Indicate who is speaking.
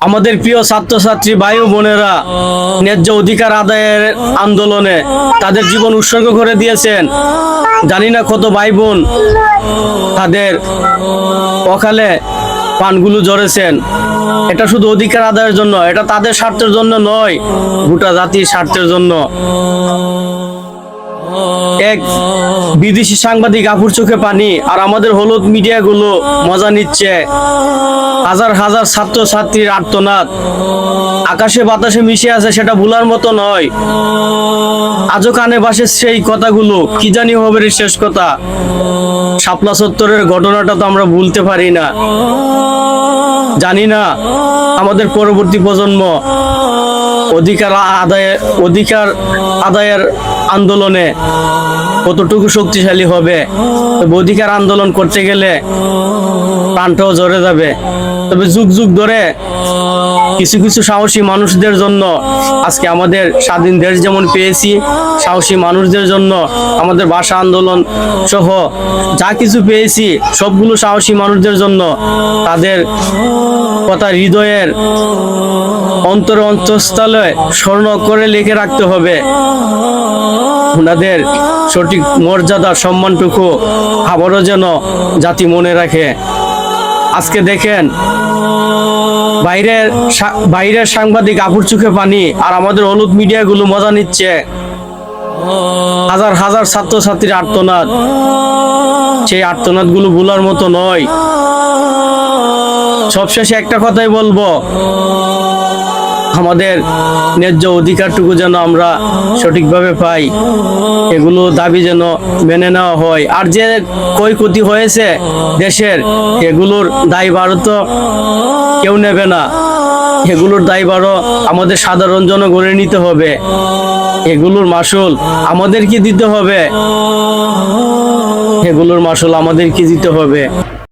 Speaker 1: আমাদের প্রিয় ছাত্রছাত্রী ভাই বোনেরা ন্যায্য অধিকার আদায়ের আন্দোলনে তাদের জীবন উৎসর্গ করে দিয়েছেন। জানি না কত ভাই বোন তাদের অকালে পানগুলো জড়েছেন এটা শুধু অধিকার আদায়ের জন্য, এটা তাদের স্বার্থের জন্য নয়, গোটা জাতির স্বার্থের জন্য। এক বিদেশি সাংবাদিক আপুর চোখে পানি, আর আমাদের হলুদ মিডিয়াগুলো মজা নিচ্ছে। হাজার হাজার ছাত্র ছাত্রীর আর্তনাদ। আকাশে বাতাসে মিশে আছে সেটা ভুলার মতো নয়। আজও কানে বাসে সেই কথাগুলো, কি জানি হবে শেষ কথা। শাপলা সত্তরের ঘটনাটা তো আমরা ভুলতে পারি না। জানি না, আমাদের পরবর্তী প্রজন্ম অধিকার আদায়, অধিকার আদায়ের আন্দোলনে কতটুকু শক্তিশালী হবে? অধিকার আন্দোলন করতে গেলে প্রাণটাও জ্বরে যাবে। তবে যুগ যুগ ধরে কিছু কিছু সাহসী মানুষদের জন্য আজকে আমাদের স্বাধীন দেশ যেমন পেয়েছি, সাহসী মানুষদের জন্য আমাদের ভাষা আন্দোলন সহ যা কিছু পেয়েছি, সবগুলো সাহসী মানুষদের জন্য তাদের কথা হৃদয়ের অন্তর অন্তঃস্থলে স্মরণ করে লিখে রাখতে হবে। ওনাদের সঠিক মর্যাদা, সম্মানটুকু আবারও যেন জাতি মনে রাখে। আজকে দেখেন, বাইরের বাইরের সাংবাদিক আপুর চোখে পানি আর আমাদের হলুদ মিডিয়াগুলো মজা নিচ্ছে। হাজার হাজার ছাত্রছাত্রীর আর্তনাদ। সেই আর্তনাদগুলো ভুলার মতো নয়। সবশেষে একটা কথাই বলব আমাদের ন্যায্য অধিকারটুকু যেন আমরা সঠিকভাবে পাই, এগুলো দাবি যেন মেনে নেওয়া হয়। আর যে ক্ষয়ক্ষতি হয়েছে দেশের, এগুলোর দায়ভার তো কেউ নেবে না। এগুলোর দায়ভারও আমাদের সাধারণ জনগণের নিতে হবে। এগুলোর মাসুল আমাদেরকে দিতে হবে। এগুলোর মাসুল আমাদেরকে দিতে হবে।